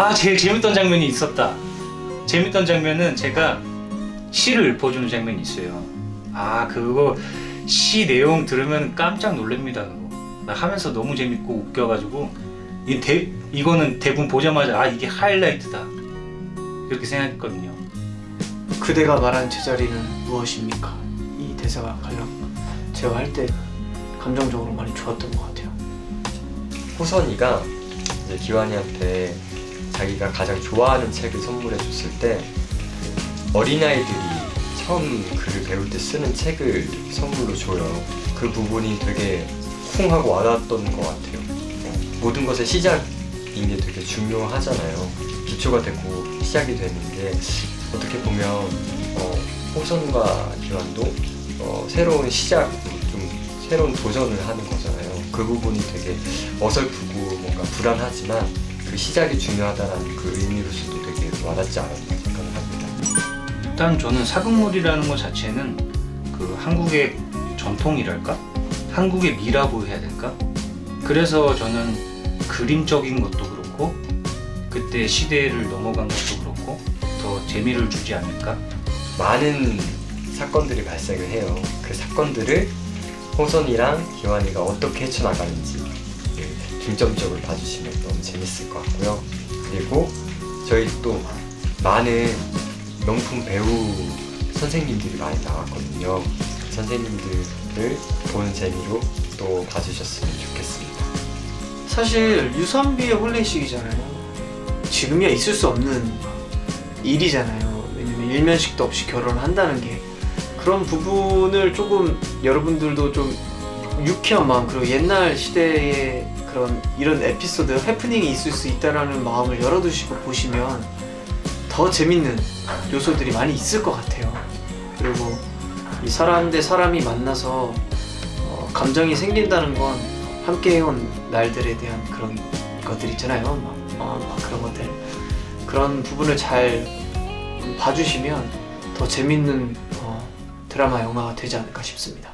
아 제일 재밌던 장면이 있었다. 재밌던 장면은 제가 시를 읊어주는 장면이 있어요. 아 그거 시 내용 들으면 깜짝 놀랍니다. 그거. 나 하면서 너무 재밌고 웃겨가지고 이 대, 이거는 대본 보자마자 아 이게 하이라이트다 그렇게 생각했거든요. 그대가 말한 제자리는 무엇입니까? 이 대사가 가장 제가 할 때 감정적으로 많이 좋았던 것 같아요. 호선이가 이제 기환이한테 자기가 가장 좋아하는 책을 선물해 줬을 때 어린아이들이 처음 글을 배울 때 쓰는 책을 선물로 줘요. 그 부분이 되게 쿵 하고 와닿았던 것 같아요. 모든 것의 시작인 게 되게 중요하잖아요. 기초가 되고 시작이 되는 게 어떻게 보면 어, 호선과 기환도 어, 새로운 시작, 좀 새로운 도전을 하는 거잖아요. 그 부분이 되게 어설프고 뭔가 불안하지만 그 시작이 중요하다는 그 의미로서도 되게 와닿지 않았나 생각을 합니다. 일단 저는 사극물이라는 것 자체는 그 한국의 전통이랄까? 한국의 미라고 해야 될까? 그래서 저는 그림적인 것도 그렇고 그때 시대를 넘어간 것도 그렇고 더 재미를 주지 않을까? 많은 사건들이 발생을 해요. 그 사건들을 호선이랑 기환이가 어떻게 헤쳐나가는지 중점적으로 봐주시면 너무 재밌을 것 같고요. 그리고 저희 또 많은 명품 배우 선생님들이 많이 나왔거든요. 그 선생님들을 보는 재미로 또 봐주셨으면 좋겠습니다. 사실 유선비의 혼례식이잖아요. 지금이야 있을 수 없는 일이잖아요. 왜냐면 일면식도 없이 결혼을 한다는 게 그런 부분을 조금 여러분들도 좀 유쾌한 마음 그리고 옛날 시대의 그런 이런 에피소드 해프닝이 있을 수 있다라는 마음을 열어두시고 보시면 더 재밌는 요소들이 많이 있을 것 같아요. 그리고 이 사람 대 사람이 만나서 어, 감정이 생긴다는 건 함께 해온 날들에 대한 그런 것들 있잖아요. 막, 어, 막 그런 것들. 그런 부분을 잘 봐주시면 더 재밌는 어, 드라마 영화가 되지 않을까 싶습니다.